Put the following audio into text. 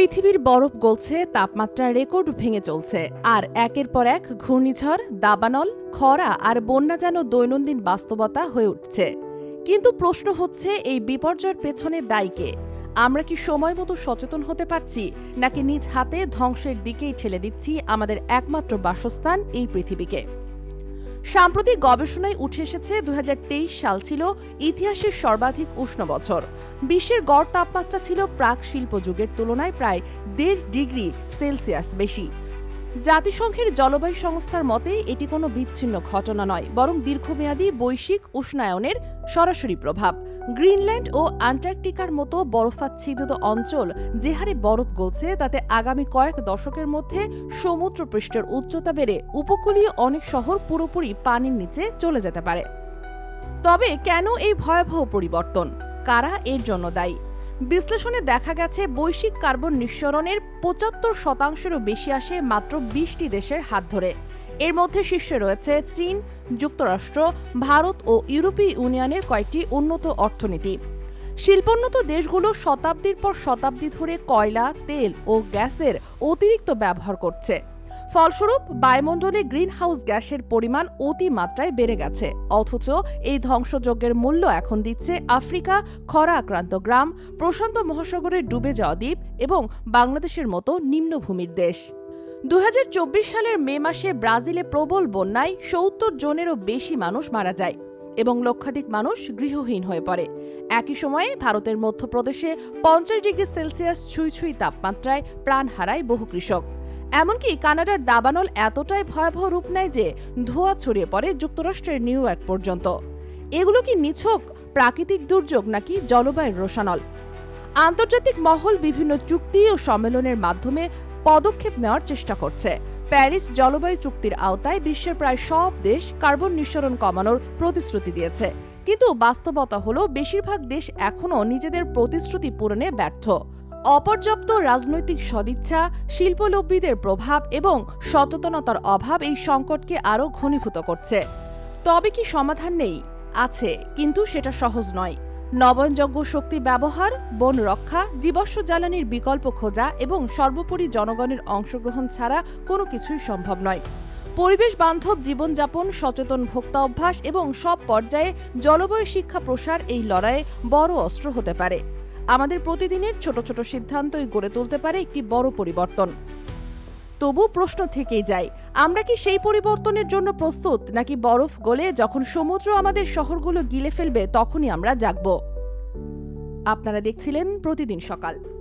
পৃথিবীর বরফ গলছে, তাপমাত্রার রেকর্ড ভেঙে চলছে। আর একের পর এক ঘূর্ণিঝড়, দাবানল, খরা আর বন্যা যেন দৈনন্দিন বাস্তবতা হয়ে উঠছে। কিন্তু প্রশ্ন হচ্ছে, এই বিপর্যয়ের পেছনে দায়ী কে? আমরা কি সময় মতো সচেতন হতে পারছি, নাকি নিজ হাতে ধ্বংসের দিকেই ঠেলে দিচ্ছি আমাদের একমাত্র বাসস্থান এই পৃথিবীকে? সাম্প্রতিক গবেষণায় উঠে এসেছে দু হাজার তেইশ সাল ছিল ইতিহাসের সর্বাধিক উষ্ণ বছর। বিশ্বের গড় তাপমাত্রা ছিল প্রাক শিল্প যুগের তুলনায় প্রায় দেড় ডিগ্রি সেলসিয়াস বেশি। জাতিসংঘের জলবায়ু সংস্থার মতে এটি কোনো বিচ্ছিন্ন ঘটনা নয়, বরং দীর্ঘমেয়াদী বৈশ্বিক উষ্ণায়নের সরাসরি প্রভাব। গ্রিনল্যান্ড ও আন্টার্কটিকার মতো বরফাচ্ছাদিত অঞ্চল যে হারে বরফ গলছে, তাতে আগামী কয়েক দশকের মধ্যে সমুদ্র পৃষ্ঠের উচ্চতা বেড়ে উপকূলীয় অনেক শহর পুরোপুরি পানির নিচে চলে যেতে পারে। তবে কেন এই ভয়াবহ পরিবর্তন? কারা এর জন্য দায়ী? বিশ্লেষণে দেখা গেছে, বৈশ্বিক কার্বন নিঃসরণের পঁচাত্তর শতাংশেরও বেশি আসে মাত্র বিশটি দেশের হাত ধরে। এর মধ্যে শীর্ষে রয়েছে চীন, যুক্তরাষ্ট্র, ভারত ও ইউরোপীয় ইউনিয়নের কয়েকটি উন্নত অর্থনীতি। শিল্পোন্নত দেশগুলো শতাব্দীর পর শতাব্দী ধরে কয়লা, তেল ও গ্যাসের অতিরিক্ত ব্যবহার করছে। ফলস্বরূপ, বায়ুমণ্ডলে গ্রিনহাউস গ্যাসের পরিমাণ অতিমাত্রায় বেড়ে গেছে। অথচ এই ধ্বংসযজ্ঞের মূল্য এখন দিচ্ছে আফ্রিকা খরা আক্রান্ত গ্রাম, প্রশান্ত মহাসাগরে ডুবে যাওয়া দ্বীপ এবং বাংলাদেশের মতো নিম্নভূমির দেশ। দু হাজার চব্বিশ সালের মে মাসে ব্রাজিলে প্রবল বন্যায় সত্তর জনেরও বেশি মানুষ মারা যায় এবং লক্ষাধিক মানুষ গৃহহীন হয়ে পড়ে। একই সময়ে ভারতের মধ্যপ্রদেশে পঞ্চাশ ডিগ্রি সেলসিয়াস ছুঁই ছুঁই তাপমাত্রায় প্রাণ হারায় বহু কৃষক। এমনকি কানাডার দাবানল এতটাই ভয়াবহ রূপ নেয় যে ধোঁয়া ছড়িয়ে পড়ে যুক্তরাষ্ট্রের নিউ ইয়র্ক পর্যন্ত। এগুলো কি নিছক প্রাকৃতিক দুর্যোগ নাকি জলবায়ুর রোশানল আন্তর্জাতিক মহল বিভিন্ন চুক্তি ও সম্মেলনের মাধ্যমে পদক্ষেপ নেওয়ার চেষ্টা করছে। প্যারিস জলবায়ু চুক্তির আওতায় বিশ্বের প্রায় সব দেশ কার্বন নিঃসরণ কমানোর প্রতিশ্রুতি দিয়েছে। কিন্তু বাস্তবতা হলো, বেশিরভাগ দেশ এখনও নিজেদের প্রতিশ্রুতি পূরণে ব্যর্থ। অপর্যাপ্ত রাজনৈতিক সদিচ্ছা শিল্পলব্বীদের প্রভাব এবং সচেতনতার অভাব এই সংকটকে আরও ঘনীভূত করছে। তবে কি সমাধান নেই? আছে, কিন্তু সেটা সহজ নয়। নবনযোগ্য শক্তি ব্যবহার, বন রক্ষা জীবাশ্ম জ্বালানির বিকল্প খোঁজা এবং সর্বোপরি জনগণের অংশগ্রহণ ছাড়া কোনো কিছুই সম্ভব নয়। পরিবেশ বান্ধব জীবনযাপন, সচেতন ভোক্তা অভ্যাস এবং সব পর্যায়ে জলবায়ু শিক্ষা প্রসার এই লড়াইয়ে বড় অস্ত্র হতে পারে। আমাদের প্রতিদিনের ছোট ছোট সিদ্ধান্তই গড়ে তুলতে পারে একটি বড় পরিবর্তন। তবু প্রশ্ন থেকেই যায়, আমরা কি সেই পরিবর্তনের জন্য প্রস্তুত, নাকি বরফ গলে যখন সমুদ্র আমাদের শহরগুলো গিলে ফেলবে তখনই আমরা জাগব? আপনারা দেখছিলেন প্রতিদিন সকাল।